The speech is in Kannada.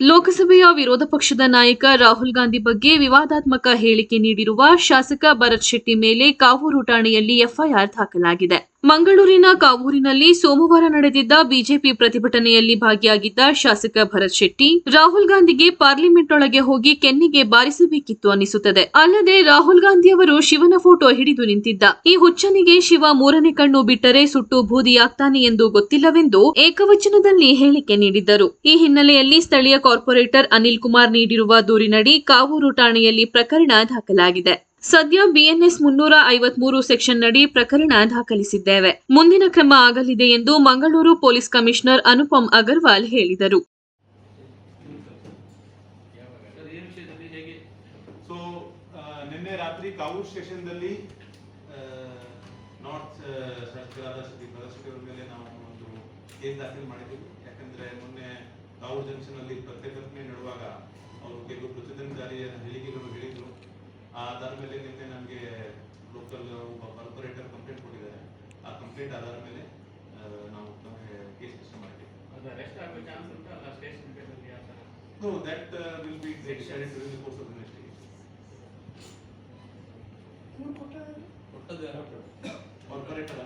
ಲೋಕಸಭೆಯ ವಿರೋಧ ಪಕ್ಷದ ನಾಯಕ ರಾಹುಲ್ ಗಾಂಧಿ ಬಗ್ಗೆ ವಿವಾದಾತ್ಮಕ ಹೇಳಿಕೆ ನೀಡಿರುವ ಶಾಸಕ ಭರತ್ ಶೆಟ್ಟಿ ಮೇಲೆ ಕಾವೂರು ಠಾಣೆಯಲ್ಲಿ ಎಫ್ಐಆರ್ ದಾಖಲಾಗಿದೆ. ಮಂಗಳೂರಿನ ಕಾವೂರಿನಲ್ಲಿ ಸೋಮವಾರ ನಡೆದಿದ್ದ ಬಿಜೆಪಿ ಪ್ರತಿಭಟನೆಯಲ್ಲಿ ಭಾಗಿಯಾಗಿದ್ದ ಶಾಸಕ ಭರತ್ ಶೆಟ್ಟಿ, ರಾಹುಲ್ ಗಾಂಧಿಗೆ ಪಾರ್ಲಿಮೆಂಟ್ ಒಳಗೆ ಹೋಗಿ ಕೆನ್ನಿಗೆ ಬಾರಿಸಬೇಕಿತ್ತು ಅನಿಸುತ್ತದೆ ಅಲ್ಲದೆ ರಾಹುಲ್ ಗಾಂಧಿ ಅವರು ಶಿವನ ಫೋಟೋ ಹಿಡಿದು ನಿಂತಿದ್ದ. ಈ ಹುಚ್ಚನಿಗೆ ಶಿವ ಮೂರನೇ ಕಣ್ಣು ಬಿಟ್ಟರೆ ಸುಟ್ಟು ಬೂದಿಯಾಗ್ತಾನೆ ಎಂದು ಗೊತ್ತಿಲ್ಲವೆಂದು ಏಕವಚನದಲ್ಲಿ ಹೇಳಿಕೆ ನೀಡಿದ್ದರು. ಈ ಹಿನ್ನೆಲೆಯಲ್ಲಿ ಸ್ಥಳೀಯ ಕಾರ್ಪೊರೇಟರ್ ಅನಿಲ್ ಕುಮಾರ್ ನೀಡಿರುವ ದೂರಿನಡಿ ಕಾವೂರು ಠಾಣೆಯಲ್ಲಿ ಪ್ರಕರಣ ದಾಖಲಾಗಿದೆ. ಸದ್ಯ ಬಿಎನ್ಎಸ್ ಮುನ್ನೂರ ಐವತ್ಮೂರು ಸೆಕ್ಷನ್ ನಡಿ ಪ್ರಕರಣ ದಾಖಲಿಸಿದ್ದೇವೆ. ಮುಂದಿನ ಕ್ರಮ ಆಗಲಿದೆ ಎಂದು ಮಂಗಳೂರು ಪೊಲೀಸ್ ಕಮಿಷನರ್ ಅನುಪಮ್ ಅಗರ್ವಾಲ್ ಹೇಳಿದರು. ನಿನ್ನೆ ರಾತ್ರಿ ಕಾವೂರ್ ಸ್ಟೇಷನ್ದಲ್ಲಿ ನಾರ್ತ್ ಸರ್ಕಾರದ ಪ್ರದರ್ಶಕರ ಮೇಲೆ ನಾವು ಒಂದು ಕೇಸ್ ದಾಖಲು ಮಾಡಿದ್ದೀವಿ ಯಾಕಂದ್ರೆ ಮೊನ್ನೆ ಕಾವೂರ್ ಜಂಕ್ಷನ್ ಅಲ್ಲಿ ಪ್ರತಿಭಟನೆ ನಡೆಯುವಾಗ ಅವರು ಕೆಲವು ಹೇಳಿದ್ರು ಆ ಆ ಅದರ ಮೇಲೆ ਦਿੱತೆ ನಮಗೆ ಲೋಕಲ್ ಕಾರ್ಪೊರೇಟರ್ ಕಂಪ್ಲೇಂಟ್ ಕೊಟ್ಟಿದ್ದಾರೆ. ಆ ಕಂಪ್ಲೀಟ್ ಆದ ಮೇಲೆ ನಾವು ನಮ್ಮ ಕೇಸ್ ಶುರು ಮಾಡ್ತೀವಿ. ಅದ ರೆಸ್ಟ್ ಆಗ್ಬೇಕು ಚಾನ್ಸ್ ಅಂತ ಆ ಸ್ಟೇಟಮೆಂಟ್ ಅಲ್ಲಿ ಆ sir so that will be execution is with the police ministry ಕೊಟ್ಟೆ ಕೊಟ್ಟಿದ್ದಾರೆ ಬಾರ್ಪರೇಟರ್